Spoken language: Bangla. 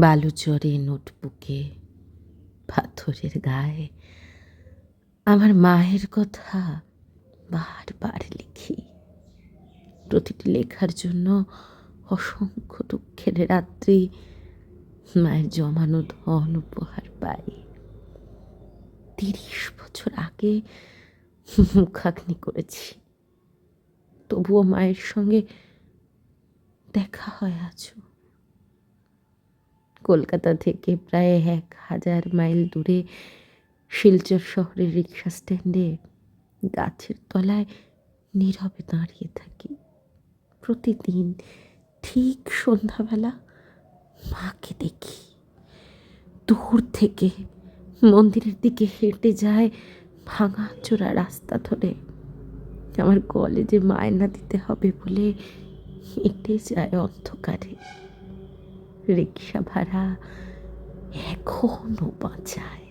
বালুচরে নোটবুকে পাথরের গায়ে। আমার মায়ের কথা বারবার লিখি। প্রতিটি লেখার জন্য অসংখ্য দুঃখের রাত্রি মায়ের জমানো ধন উপহার পাই। তিরিশ বছর আগে মুখাগ্নি করেছি। তবুও মায়ের সঙ্গে দেখা হয় আছো কলকাতা থেকে প্রায় এক হাজার মাইল দূরে শিলচর শহরের রিক্সা স্ট্যান্ডে গাছের তলায় নীরবে দাঁড়িয়ে থাকি। প্রতিদিন ঠিক সন্ধ্যাবেলা মাকে দেখি। দূর থেকে মন্দিরের দিকে হেঁটে যায় ভাঙা চোরা রাস্তা ধরে। আমার কলেজে মায়না দিতে হবে বলে হেঁটে যায় অন্ধকারে। রিক্সা ভাড়া এখনও বাঁচায়।